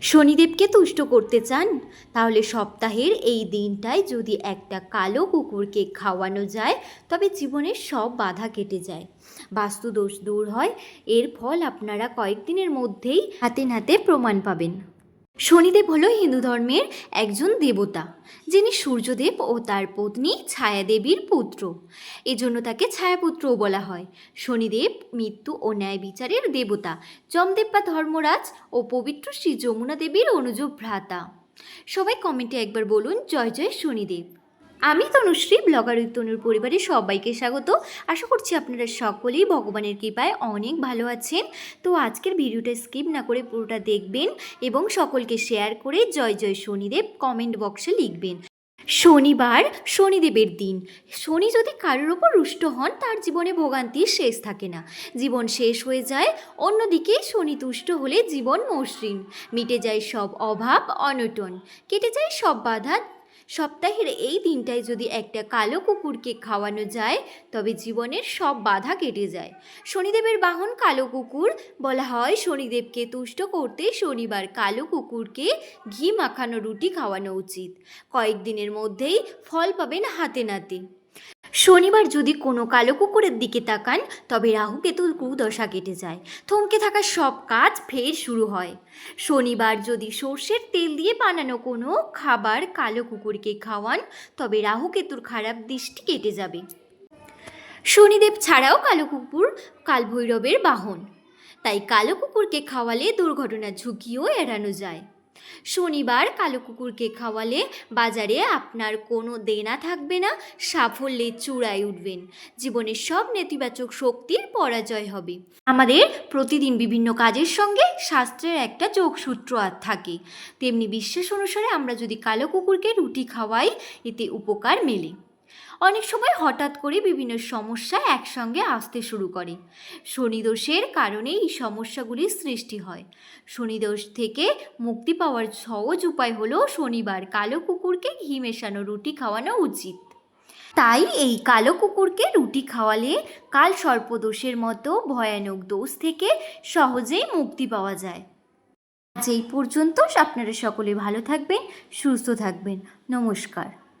শনিদেবকে তুষ্ট করতে চান, তাহলে সপ্তাহের এই দিনটায় যদি একটা কালো কুকুরকে খাওয়ানো যায়, তবে জীবনের সব বাধা কেটে যায়। বাস্তুদোষ দূর হয়, এর ফল আপনারা কয়েকদিনের মধ্যেই হাতে নাতে প্রমাণ পাবেন। শনিদেব হলো হিন্দু ধর্মের একজন দেবতা, যিনি সূর্যদেব ও তার পত্নী ছায়াদেবীর পুত্র। এজন্য তাকে ছায়াপুত্রও বলা হয়। শনিদেব মৃত্যু ও ন্যায় বিচারের দেবতা যমদেব বা ধর্মরাজ ও পবিত্র শ্রী যমুনা দেবীর অনুজ ভ্রাতা সবাই কমেন্টে একবার বলুন, জয় জয় শনিদেব। আমি তনুশ্রী, ব্লগার তনুর পরিবারের সবাইকে স্বাগত। আশা করছি আপনারা সকলেই ভগবানের কৃপায় অনেক ভালো আছেন। তো আজকের ভিডিওটা স্কিপ না করে পুরোটা দেখবেন এবং সকলকে শেয়ার করে জয় জয় শনিদেব কমেন্ট বক্সে লিখবেন। শনিবার শনিদেবের দিন। শনি যদি কারোর ওপর রুষ্ট হন, তার জীবনে ভোগান্তির শেষ থাকে না। জীবন শেষ হয়ে যায়, অন্যদিকে শনি তুষ্ট হলে জীবন মসৃণ। মিটে যায় সব অভাব, অনটন। কেটে যায় সব বাধা সপ্তাহের এই দিনটায় যদি একটা কালো কুকুরকে খাওয়ানো যায়, তবে জীবনের সব বাধা কেটে যায়। শনিদেবের বাহন কালো কুকুর, বলা হয় শনিদেবকে তুষ্ট করতে শনিবার কালো কুকুরকে ঘি মাখানো রুটি খাওয়ানো উচিত। কয়েকদিনের মধ্যেই ফল পাবেন হাতে নাতে। শনিবার যদি কোনো কালো কুকুরের দিকে তাকান, তবে রাহু কেতুর কুদশা কেটে যায়। থমকে থাকা সব কাজ ফের শুরু হয়। শনিবার যদি সর্ষের তেল দিয়ে বানানো কোনো খাবার কালো কুকুরকে খাওয়ান, তবে রাহু কেতুর খারাপ দৃষ্টি কেটে যাবে। শনিদেব ছাড়াও কালো কুকুর, কালভৈরবের বাহন। তাই কালো কুকুরকে খাওয়ালে দুর্ঘটনার ঝুঁকিও এড়ানো যায়। শনিবার কালো কুকুরকে খাওয়ালে বাজারে আপনার কোনো দেনা থাকবে না, সাফল্যে চূড়ায় উঠবেন। জীবনের সব নেতিবাচক শক্তির পরাজয় হবে। আমাদের প্রতিদিন বিভিন্ন কাজের সঙ্গে শাস্ত্রের একটা যোগসূত্র আর থাকে। তেমনি বিশ্বাস অনুসারে আমরা যদি কালো কুকুরকে রুটি খাওয়াই, এতে উপকার মেলে। অনেক সময় হঠাৎ করে বিভিন্ন সমস্যা একসঙ্গে আসতে শুরু করে। শনিদোষের কারণে এই সমস্যাগুলির সৃষ্টি হয়। শনিদোষ থেকে মুক্তি পাওয়ার সহজ উপায় হলো শনিবার কালো কুকুরকে ঘি মেশানো, রুটি খাওয়ানো উচিত। তাই এই কালো কুকুরকে রুটি খাওয়ালে কাল সর্পদোষের মতো ভয়ানক দোষ থেকে সহজেই মুক্তি পাওয়া যায়। আজ এই পর্যন্ত। আপনারা সকলে ভালো থাকবেন, সুস্থ থাকবেন। নমস্কার।